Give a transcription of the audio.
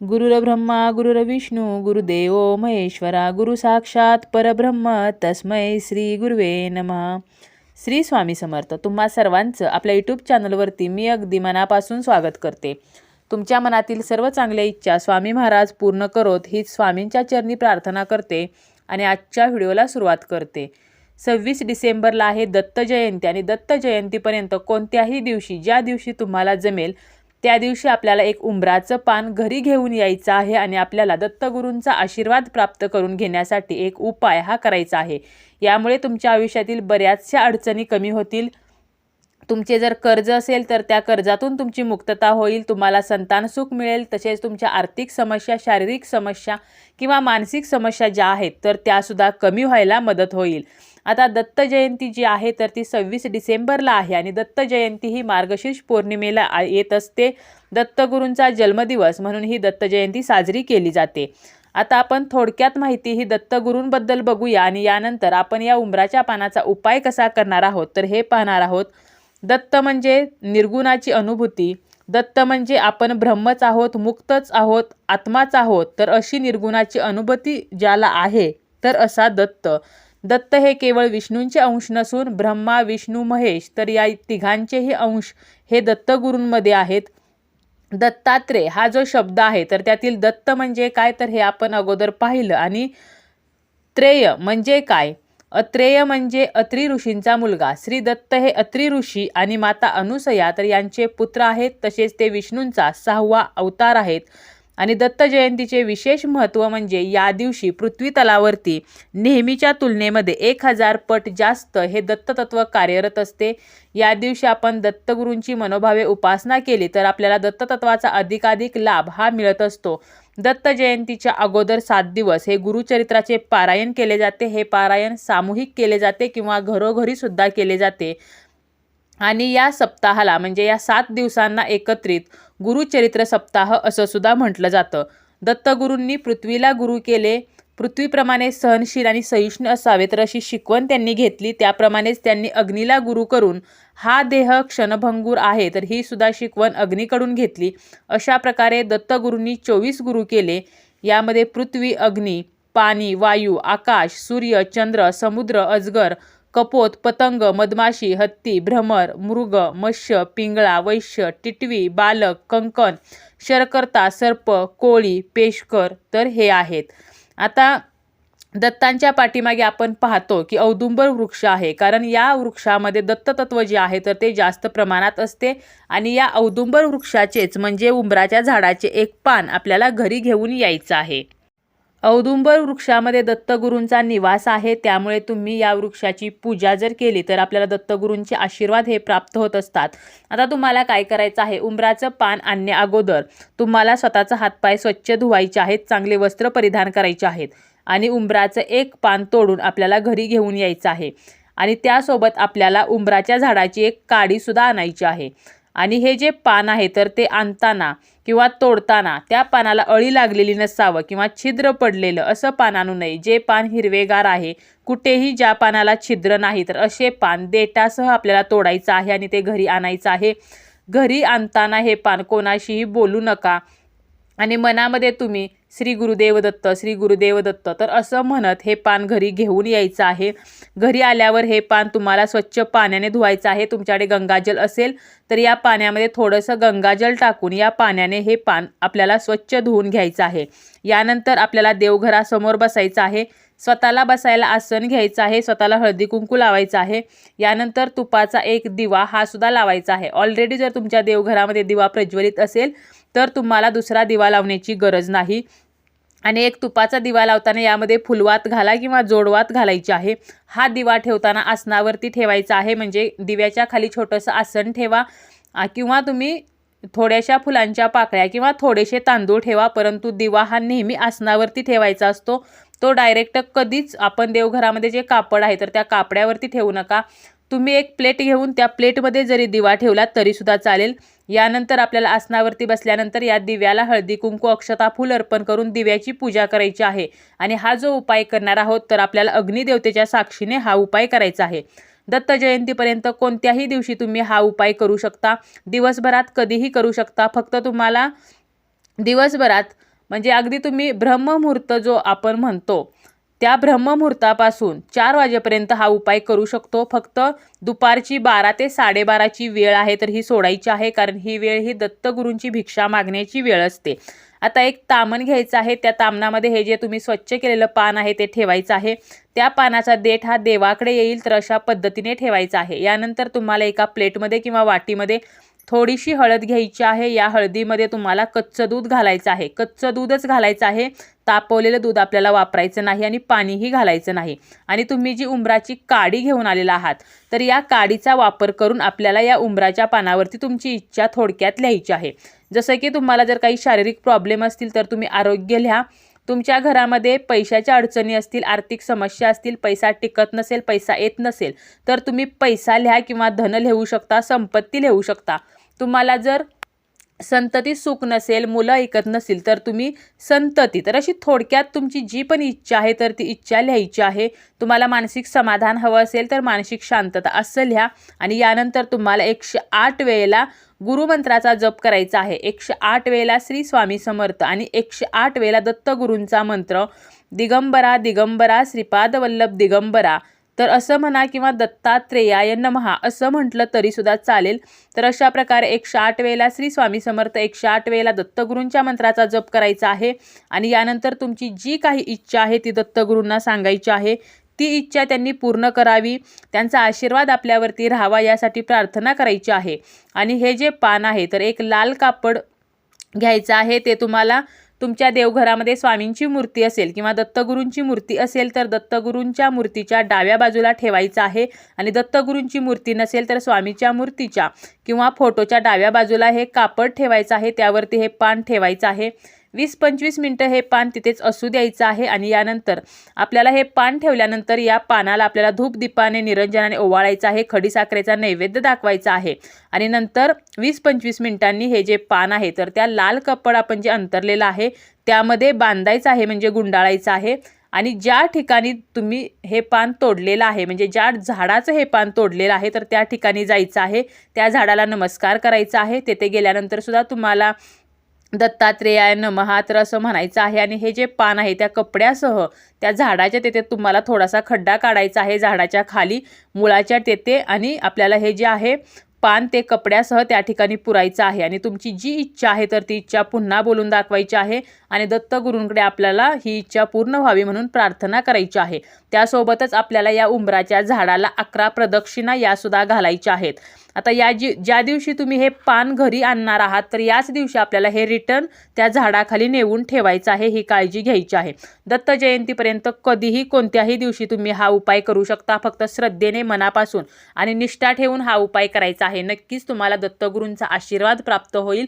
गुरुरब्रह्मा गुरुरविष्णू गुरुदेव महेश्वरा गुरु साक्षात परब्रह्म तस्मै श्री गुरुवे नमः. श्री स्वामी समर्थ तुम्हा सर्वांचं आपल्या यूट्यूब चॅनलवरती मी अगदी मनापासून स्वागत करते. तुमच्या मनातील सर्व चांगल्या इच्छा स्वामी महाराज पूर्ण करोत हीच स्वामींच्या चरणी प्रार्थना करते आणि आजच्या व्हिडिओला सुरुवात करते. सव्वीस डिसेंबरला आहे दत्त जयंती आणि दत्त जयंतीपर्यंत कोणत्याही दिवशी ज्या दिवशी तुम्हाला जमेल त्या दिवशी आपल्याला एक उंबराचं पान घरी घेऊन यायचं आहे आणि आपल्याला दत्तगुरूंचा आशीर्वाद प्राप्त करून घेण्यासाठी एक उपाय हा करायचा आहे. यामुळे तुमच्या आयुष्यातील बऱ्याचशा अडचणी कमी होतील. तुमचे जर कर्ज असेल तर त्या कर्जातून तुमची मुक्तता होईल तुम्हाला संतान सुख मिळेल. तसेच तुमच्या आर्थिक समस्या शारीरिक समस्या किंवा मानसिक समस्या ज्या आहेत तर त्यासुद्धा कमी व्हायला मदत होईल. आता दत्त जयंती जी आहे तर ती सव्वीस डिसेंबरला आहे आणि दत्त जयंती ही मार्गशीर्ष पौर्णिमेला येत असते. दत्तगुरूंचा जन्मदिवस म्हणून ही दत्त जयंती साजरी केली जाते. आता आपण थोडक्यात माहिती ही दत्तगुरूंबद्दल बघूया आणि यानंतर आपण या उंबराच्या पानाचा उपाय कसा करणार आहोत तर हे पाहणार आहोत. दत्त म्हणजे निर्गुणाची अनुभूती. दत्त म्हणजे आपण ब्रह्मच आहोत मुक्तच आहोत आत्माच आहोत तर अशी निर्गुणाची अनुभूती ज्याला आहे तर असा दत्त. दत्त हे केवळ विष्णूंचे अंश नसून ब्रह्मा विष्णू महेश तर या तिघांचेही अंश हे दत्तगुरूंमध्ये आहेत. दत्तात्रेय हा जो शब्द आहे तर त्यातील दत्त म्हणजे काय तर हे आपण अगोदर पाहिलं. आणि त्रेय म्हणजे काय? अत्रेय म्हणजे अत्री ऋषींचा मुलगा. श्री दत्त हे अत्री ऋषी आणि माता अनुसया तर यांचे पुत्र आहेत. तसेच ते विष्णूंचा सहावा अवतार आहेत. आणि दत्त जयंतीचे विशेष महत्त्व म्हणजे या दिवशी पृथ्वी तलावरती नेहमीच्या तुलनेमध्ये एक हजार पट जास्त हे दत्ततत्व कार्यरत असते. या दिवशी आपण दत्तगुरूंची मनोभावे उपासना केली तर आपल्याला दत्ततत्वाचा अधिकाधिक लाभ हा मिळत असतो. दत्त जयंतीच्या अगोदर सात दिवस हे गुरुचरित्राचे पारायण केले जाते. हे पारायण सामूहिक केले जाते किंवा घरोघरीसुद्धा केले जाते. आणि या सप्ताहाला म्हणजे या सात दिवसांना एकत्रित गुरुचरित्र सप्ताह असं सुद्धा म्हटलं जातं. दत्तगुरूंनी पृथ्वीला गुरु केले. पृथ्वीप्रमाणे सहनशील आणि सहिष्णू असावे तर अशी शिकवण त्यांनी घेतली. त्याप्रमाणेच त्यांनी अग्नीला गुरु करून हा देह क्षणभंगूर आहे तर ही सुद्धा शिकवण अग्नीकडून घेतली. अशा प्रकारे दत्तगुरूंनी चोवीस गुरु केले. यामध्ये पृथ्वी अग्नी पाणी वायू आकाश सूर्य चंद्र समुद्र अजगर कपोत पतंग मधमाशी हत्ती भ्रमर मृग मत्स्य पिंगळा वैश्य टिटवी बालक कंकण शरकर्ता सर्प कोळी पेशकर तर हे आहेत. आता दत्तांच्या पाठीमागे आपण पाहतो की औदुंबर वृक्ष आहे कारण या वृक्षामध्ये दत्ततत्व जे आहे तर ते जास्त प्रमाणात असते आणि या औदुंबर वृक्षाचेच म्हणजे उंबराच्या झाडाचे एक पान आपल्याला घरी घेऊन यायचं आहे. औदुंबर वृक्षामध्ये दत्तगुरूंचा निवास आहे त्यामुळे तुम्ही या वृक्षाची पूजा जर केली तर आपल्याला दत्तगुरूंचे आशीर्वाद हे प्राप्त होत असतात. आता तुम्हाला काय करायचं आहे? उंबराचं पान आणण्या अगोदर तुम्हाला स्वतःचा हातपाय स्वच्छ धुवायचे आहेत चांगले वस्त्र परिधान करायचे आहेत आणि उंबराचं एक पान तोडून आपल्याला घरी घेऊन यायचं आहे. आणि त्यासोबत आपल्याला उंबराच्या झाडाची एक काडीसुद्धा आणायची आहे. आणि हे जे पान आहे तर ते आणताना किंवा तोडताना त्या पानाला अळी लागलेली नसावं किंवा छिद्र पडलेलं असं पान आणू नये. जे पान हिरवेगार आहे कुठेही ज्या पानाला छिद्र नाही तर असे पान देटासह आपल्याला तोडायचं आहे आणि ते घरी आणायचं आहे. घरी आणताना हे पान कोणाशीही बोलू नका. आणि मनामध्ये तुम्ही श्री गुरुदेव दत्त श्री गुरुदेव दत्त तर असं म्हणत हे पान घरी घेऊन यायचं आहे. घरी आल्यावर हे पान तुम्हाला स्वच्छ पाण्याने धुवायचं आहे. तुमच्याकडे गंगाजल असेल तर या पाण्यामध्ये थोडंसं गंगाजल टाकून या पाण्याने हे पान आपल्याला स्वच्छ धुवून घ्यायचं आहे. यानंतर आपल्याला देवघरासमोर बसायचं आहे. स्वतःला बसायला आसन घ्यायचं आहे. स्वतःला हळदी कुंकू लावायचं आहे. यानंतर तुपाचा एक दिवा हा सुद्धा लावायचा आहे. ऑलरेडी जर तुमच्या देवघरामध्ये दिवा प्रज्वलित असेल तर तुम्हाला दुसरा दिवा लावण्याची गरज नाही. आणि एक तुपाचा दिवा लावताना यामध्ये फुलवात घाला किंवा जोडवात घालायची आहे. हा दिवा ठेवताना आसनावरती ठेवायचा आहे. म्हणजे दिव्याच्या खाली छोटंसं आसन ठेवा. किंवा तुम्ही थोड्याशा फुलांच्या पाकळ्या किंवा थोडेसे तांदूळ ठेवा. परंतु दिवा हा नेहमी आसनावरती ठेवायचा असतो. तो डायरेक्ट कधीच आपण देवघरामध्ये जे कापड आहे तर त्या कापड्यावरती ठेवू नका. तुम्ही एक प्लेट घेऊन त्या प्लेटमध्ये जरी दिवा ठेवला तरीसुद्धा चालेल. यानंतर आपल्याला आसनावरती बसल्यानंतर या दिव्याला हळदी कुंकू अक्षता फूल अर्पण करून दिव्याची पूजा करायची आहे. आणि हा जो उपाय करणार आहोत तर आपल्याला अग्निदेवतेच्या साक्षीने हा उपाय करायचा आहे. दत्त जयंतीपर्यंत कोणत्याही दिवशी तुम्ही हा उपाय करू शकता. दिवसभरात कधीही करू शकता. फक्त तुम्हाला दिवसभरात म्हणजे अगदी तुम्ही ब्रह्ममुहूर्त जो आपण म्हणतो त्या ब्रह्ममुहूर्तापासून चार वाजेपर्यंत हा उपाय करू शकतो. फक्त दुपारची बारा ते साडेबाराची वेळ आहे तर ही सोडायची आहे कारण ही वेळ ही दत्तगुरूंची भिक्षा मागण्याची वेळ असते. आता एक तामण घ्यायचं आहे. त्या तामणामध्ये हे जे तुम्ही स्वच्छ केलेलं पान आहे ते ठेवायचं आहे. त्या पानाचा देठ हा देवाकडे येईल तर अशा पद्धतीने ठेवायचा आहे. यानंतर तुम्हाला एका प्लेटमध्ये किंवा वाटीमध्ये थोडीशी हळद घ्यायची आहे. या हळदीमध्ये तुम्हाला कच्चं दूध घालायचं आहे. कच्चं दूधच घालायचं आहे. तापवलेलं दूध आपल्याला वापरायचं नाही आणि पाणीही घालायचं नाही. आणि तुम्ही जी उंबराची काडी घेऊन आलेला आहात तर या काडीचा वापर करून आपल्याला या उंबराच्या पानावरती तुमची इच्छा थोडक्यात लिहायची आहे. जसं की तुम्हाला जर काही शारीरिक प्रॉब्लेम असतील तर तुम्ही आरोग्य लिहा. तुमच्या घरामध्ये पैशाच्या अडचणी असतील आर्थिक समस्या असतील पैसा टिकत नसेल पैसा येत नसेल तर तुम्ही पैसा लिहा किंवा धन लिहू शकता संपत्ती लिहू शकता. तुम्हाला जर संतती सुख नसेल मुलं ऐकत नसेल तर तुम्ही संतती. तर अशी थोडक्यात तुमची जी पण इच्छा आहे तर ती इच्छा लिहायची आहे. तुम्हाला मानसिक समाधान हवं असेल तर मानसिक शांतता असं लिहा. आणि यानंतर तुम्हाला एकशे आठ वेळेला गुरुमंत्राचा जप करायचा आहे. एकशे आठ वेळेला श्री स्वामी समर्थ आणि एकशे आठ वेळेला दत्तगुरूंचा मंत्र. दिगंबरा दिगंबरा श्रीपाद वल्लभ दिगंबरा. तर असं म्हणा किंवा दत्तात्रेयाय नमहा असं म्हटलं तरीसुद्धा चालेल. तर अशा प्रकारे एकशे आठ वेळेला श्री स्वामी समर्थ एकशे आठ वेळेला दत्तगुरूंच्या मंत्राचा जप करायचा आहे. आणि यानंतर तुमची जी काही इच्छा आहे ती दत्तगुरूंना सांगायची आहे. ती इच्छा त्यांनी पूर्ण करावी. त्यांचा आशीर्वाद आपल्यावरती राहावा यासाठी प्रार्थना करायची आहे. आणि हे जे पान आहे तर एक लाल कापड घ्यायचं आहे. ते तुम्हाला तुमच्या देवघरामध्ये स्वामींची मूर्ती असेल किंवा दत्तगुरूंची मूर्ती असेल तर दत्तगुरूंच्या मूर्तीच्या डाव्या बाजूला ठेवायचं आहे. आणि दत्तगुरूंची मूर्ती नसेल तर स्वामीच्या मूर्तीच्या किंवा फोटोच्या डाव्या बाजूला हे कापड ठेवायचं आहे. त्यावरती हे पान ठेवायचं आहे. वीस पंचवीस मिनटं हे पान तिथेच असू द्यायचं आहे आणि यानंतर आपल्याला हे पान ठेवल्यानंतर या पानाला आपल्याला धूप दीपाने निरंजनाने ओवाळायचं आहे खडीसाखरेचा नैवेद्य दाखवायचा आहे. आणि नंतर वीस पंचवीस मिनिटांनी हे जे पान आहे तर त्या लाल कपड आपण जे अंतरलेलं आहे त्यामध्ये बांधायचं आहे म्हणजे गुंडाळायचं आहे. आणि ज्या ठिकाणी तुम्ही हे पान तोडलेलं आहे म्हणजे ज्या झाडाचं हे पान तोडलेलं आहे तर त्या ठिकाणी जायचं आहे. त्या झाडाला नमस्कार करायचा आहे. तेथे गेल्यानंतर सुद्धा तुम्हाला दत्तात्रेयाय नमहा तर असं म्हणायचं आहे. आणि हे जे पान आहे त्या कपड्यासह त्या झाडाच्या तेथे तुम्हाला थोडासा खड्डा काढायचा आहे. झाडाच्या खाली मुळाच्या तेथे आणि आपल्याला हे जे आहे पान ते कपड्यासह त्या ठिकाणी पुरायचं आहे. आणि तुमची जी इच्छा आहे तर ती इच्छा पुन्हा बोलून दाखवायची आहे. आणि दत्तगुरूंकडे आपल्याला ही इच्छा पूर्ण व्हावी म्हणून प्रार्थना करायची आहे. त्यासोबतच आपल्याला या उंबराच्या झाडाला अकरा प्रदक्षिणा यासुद्धा घालायच्या आहेत. आता या जी ज्या दिवशी तुम्ही हे पान घरी आणणार आहात तर याच दिवशी आपल्याला हे रिटर्न त्या झाडाखाली नेऊन ठेवायचं आहे ही काळजी घ्यायची आहे. दत्त जयंतीपर्यंत कधीही कोणत्याही दिवशी तुम्ही हा उपाय करू शकता फक्त श्रद्धेने मनापासून आणि निष्ठा ठेवून हा उपाय करायचा आहे. आहे. नक्कीच तुम्हाला दत्तगुरूंचा आशीर्वाद प्राप्त होईल.